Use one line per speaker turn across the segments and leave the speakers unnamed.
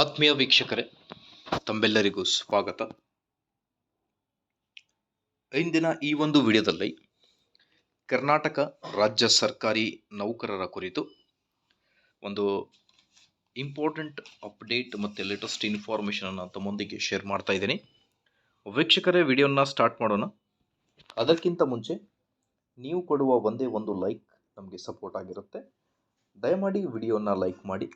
ಆತ್ಮೀಯ ವೀಕ್ಷಕರೇ, ತಮ್ಮೆಲ್ಲರಿಗೂ ಸ್ವಾಗತ. ಇಂದಿನ ಈ ಒಂದು ವಿಡಿಯೋದಲ್ಲಿ ಕರ್ನಾಟಕ ರಾಜ್ಯ ಸರ್ಕಾರಿ ನೌಕರರ ಕುರಿತು ಒಂದು ಇಂಪಾರ್ಟೆಂಟ್ ಅಪ್ಡೇಟ್ ಮತ್ತು ಲೇಟೆಸ್ಟ್ ಇನ್ಫಾರ್ಮೇಷನನ್ನು ತಮ್ಮೊಂದಿಗೆ ಶೇರ್ ಮಾಡ್ತಾ ಇದ್ದೀನಿ. ವೀಕ್ಷಕರೇ, ವಿಡಿಯೋನ ಸ್ಟಾರ್ಟ್ ಮಾಡೋಣ. ಅದಕ್ಕಿಂತ ಮುಂಚೆ ನೀವು ಕೊಡುವ ಒಂದೇ ಒಂದು ಲೈಕ್ ನಮಗೆ ಸಪೋರ್ಟ್ ಆಗಿರುತ್ತೆ. ದಯಮಾಡಿ ವಿಡಿಯೋನ ಲೈಕ್ ಮಾಡಿ.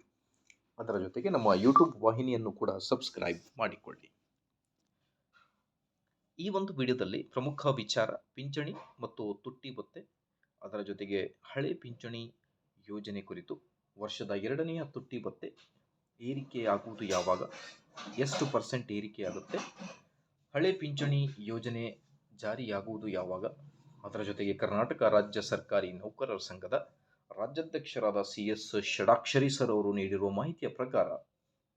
ಅದರ ಜೊತೆಗೆ ನಮ್ಮ ಯೂಟ್ಯೂಬ್ ವಾಹಿನಿಯನ್ನು ಕೂಡ ಸಬ್ಸ್ಕ್ರೈಬ್ ಮಾಡಿಕೊಳ್ಳಿ. ಈ ಒಂದು ವಿಡಿಯೋದಲ್ಲಿ ಪ್ರಮುಖ ವಿಚಾರ ಪಿಂಚಣಿ ಮತ್ತು ತುಟ್ಟಿ ಭತ್ತೆ, ಅದರ ಜೊತೆಗೆ ಹಳೆ ಪಿಂಚಣಿ ಯೋಜನೆ ಕುರಿತು ವರ್ಷದ ಎರಡನೆಯ ತುಟ್ಟಿ ಭತ್ಯೆ ಏರಿಕೆಯಾಗುವುದು ಯಾವಾಗ, ಎಷ್ಟು ಪರ್ಸೆಂಟ್ ಏರಿಕೆಯಾಗುತ್ತೆ, ಹಳೆ ಪಿಂಚಣಿ ಯೋಜನೆ ಜಾರಿಯಾಗುವುದು ಯಾವಾಗ, ಅದರ ಜೊತೆಗೆ ಕರ್ನಾಟಕ ರಾಜ್ಯ ಸರ್ಕಾರಿ ನೌಕರರ ಸಂಘದ ರಾಜ್ಯಾಧ್ಯಕ್ಷರಾದ ಸಿ ಎಸ್ ಷಡಾಕ್ಷರಿ ಸರ್ ಅವರು ನೀಡಿರುವ ಮಾಹಿತಿಯ ಪ್ರಕಾರ,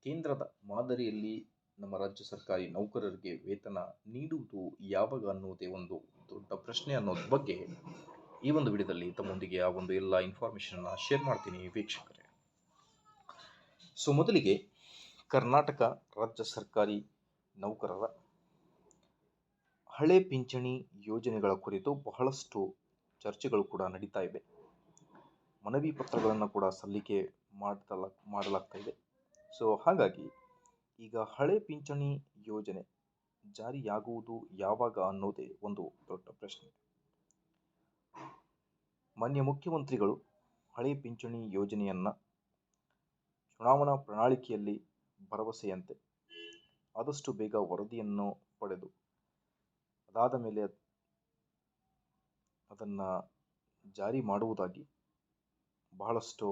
ಕೇಂದ್ರದ ಮಾದರಿಯಲ್ಲಿ ನಮ್ಮ ರಾಜ್ಯ ಸರ್ಕಾರಿ ನೌಕರರಿಗೆ ವೇತನ ನೀಡುವುದು ಯಾವಾಗ ಅನ್ನುವುದೇ ಒಂದು ದೊಡ್ಡ ಪ್ರಶ್ನೆ ಅನ್ನೋದ್ರ ಬಗ್ಗೆ ಈ ಒಂದು ವಿಡಿಯೋದಲ್ಲಿ ತಮ್ಮೊಂದಿಗೆ ಆ ಒಂದು ಎಲ್ಲ ಇನ್ಫಾರ್ಮೇಷನ್ನ ಶೇರ್ ಮಾಡ್ತೀನಿ ವೀಕ್ಷಕರೇ. ಸೊ ಮೊದಲಿಗೆ ಕರ್ನಾಟಕ ರಾಜ್ಯ ಸರ್ಕಾರಿ ನೌಕರರ ಹಳೆ ಪಿಂಚಣಿ ಯೋಜನೆಗಳ ಕುರಿತು ಬಹಳಷ್ಟು ಚರ್ಚೆಗಳು ಕೂಡ ನಡೀತಾ ಇವೆ. ಮನವಿ ಪತ್ರಗಳನ್ನು ಕೂಡ ಸಲ್ಲಿಕೆ ಮಾಡಲ ಮಾಡಲಾಗ್ತಾ ಇದೆ ಸೊ ಹಾಗಾಗಿ ಈಗ ಹಳೆ ಪಿಂಚಣಿ ಯೋಜನೆ ಜಾರಿಯಾಗುವುದು ಯಾವಾಗ ಅನ್ನೋದೇ ಒಂದು ದೊಡ್ಡ ಪ್ರಶ್ನೆ. ಮಾನ್ಯ ಮುಖ್ಯಮಂತ್ರಿಗಳು, ಹಳೆ ಪಿಂಚಣಿ ಯೋಜನೆಯನ್ನು ಚುನಾವಣಾ ಪ್ರಣಾಳಿಕೆಯಲ್ಲಿ ಭರವಸೆಯಂತೆ ಆದಷ್ಟು ಬೇಗ ವರದಿಯನ್ನು ಪಡೆದು, ಅದಾದ ಮೇಲೆ ಅದನ್ನು ಜಾರಿ ಮಾಡುವುದಾಗಿ ಬಹಳಷ್ಟು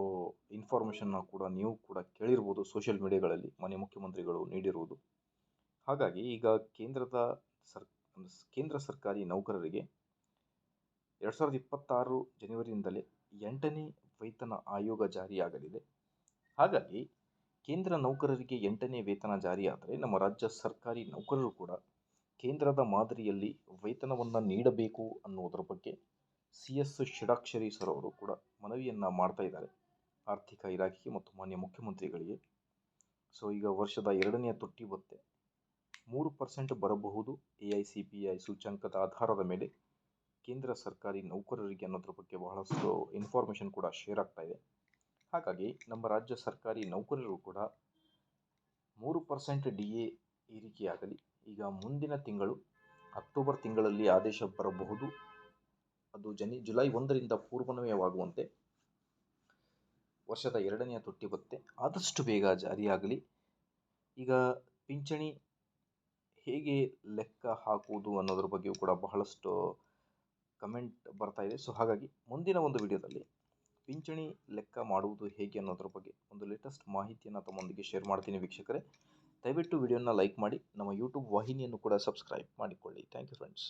ಇನ್ಫಾರ್ಮೇಷನ್ನ ಕೂಡ ನೀವು ಕೂಡ ಕೇಳಿರ್ಬೋದು ಸೋಷಿಯಲ್ ಮೀಡಿಯಾಗಳಲ್ಲಿ ಮಾನ್ಯ ಮುಖ್ಯಮಂತ್ರಿಗಳು ನೀಡಿರುವುದು. ಹಾಗಾಗಿ ಈಗ ಕೇಂದ್ರದ ಸರ್, ಕೇಂದ್ರ ಸರ್ಕಾರಿ ನೌಕರರಿಗೆ ಎರಡು ಸಾವಿರದ ಇಪ್ಪತ್ತಾರು ಜನವರಿಯಿಂದಲೇ ಎಂಟನೇ ವೇತನ ಆಯೋಗ ಜಾರಿಯಾಗಲಿದೆ. ಹಾಗಾಗಿ ಕೇಂದ್ರ ನೌಕರರಿಗೆ ಎಂಟನೇ ವೇತನ ಜಾರಿಯಾದರೆ ನಮ್ಮ ರಾಜ್ಯ ಸರ್ಕಾರಿ ನೌಕರರು ಕೂಡ ಕೇಂದ್ರದ ಮಾದರಿಯಲ್ಲಿ ವೇತನವನ್ನು ನೀಡಬೇಕು ಅನ್ನುವುದರ ಬಗ್ಗೆ ಸಿ ಎಸ್ ಷಡಾಕ್ಷರಿ ಸರ್ ಅವರು ಕೂಡ ಮನವಿಯನ್ನು ಮಾಡ್ತಾ ಇದ್ದಾರೆ ಆರ್ಥಿಕ ಇಲಾಖೆಗೆ ಮತ್ತು ಮಾನ್ಯ ಮುಖ್ಯಮಂತ್ರಿಗಳಿಗೆ. ಸೊ ಈಗ ವರ್ಷದ ಎರಡನೇ ತುಟ್ಟಿ ಭತ್ಯೆ ಮೂರು ಪರ್ಸೆಂಟ್ ಬರಬಹುದು A I C P I ಸೂಚ್ಯಂಕದ ಆಧಾರದ ಮೇಲೆ. ಕೇಂದ್ರ ಸರ್ಕಾರಿ ನೌಕರರಿಗೆ ಅನ್ನೋದ್ರ ಬಗ್ಗೆ ಬಹಳಷ್ಟು ಇನ್ಫಾರ್ಮೇಷನ್ ಕೂಡ ಶೇರ್ ಆಗ್ತಾ ಇದೆ. ಹಾಗಾಗಿ ನಮ್ಮ ರಾಜ್ಯ ಸರ್ಕಾರಿ ನೌಕರರು ಕೂಡ ಮೂರು ಪರ್ಸೆಂಟ್ ಡಿ ಎ ಏರಿಕೆಯಾಗಲಿ. ಈಗ ಮುಂದಿನ ತಿಂಗಳು ಅಕ್ಟೋಬರ್ ತಿಂಗಳಲ್ಲಿ ಆದೇಶ ಬರಬಹುದು. ಅದು ಜನಿ, ಜುಲೈ ಒಂದರಿಂದ ಪೂರ್ವನ್ವಯವಾಗುವಂತೆ ವರ್ಷದ ಎರಡನೆಯ ತುಟ್ಟಿ ಬತ್ತೆ. ಆದಷ್ಟು ಬೇಗ ಜಾರಿಯಾಗಲಿ. ಈಗ ಪಿಂಚಣಿ ಹೇಗೆ ಲೆಕ್ಕ ಹಾಕುವುದು ಅನ್ನೋದ್ರ ಬಗ್ಗೆಯೂ ಕೂಡ ಬಹಳಷ್ಟು ಕಮೆಂಟ್ ಬರ್ತಾ ಇದೆ. ಸೊ, ಹಾಗಾಗಿ ಮುಂದಿನ ಒಂದು ವಿಡಿಯೋದಲ್ಲಿ ಪಿಂಚಣಿ ಲೆಕ್ಕ ಮಾಡುವುದು ಹೇಗೆ ಅನ್ನೋದ್ರ ಬಗ್ಗೆ ಒಂದು ಲೇಟೆಸ್ಟ್ ಮಾಹಿತಿಯನ್ನು ತಮ್ಮೊಂದಿಗೆ ಶೇರ್ ಮಾಡ್ತೀನಿ ವೀಕ್ಷಕರೇ. ದಯವಿಟ್ಟು ವಿಡಿಯೋನ ಲೈಕ್ ಮಾಡಿ, ನಮ್ಮ ಯೂಟ್ಯೂಬ್ ವಾಹಿನಿಯನ್ನು ಕೂಡ ಸಬ್ಸ್ಕ್ರೈಬ್ ಮಾಡಿಕೊಳ್ಳಿ. Thank you friends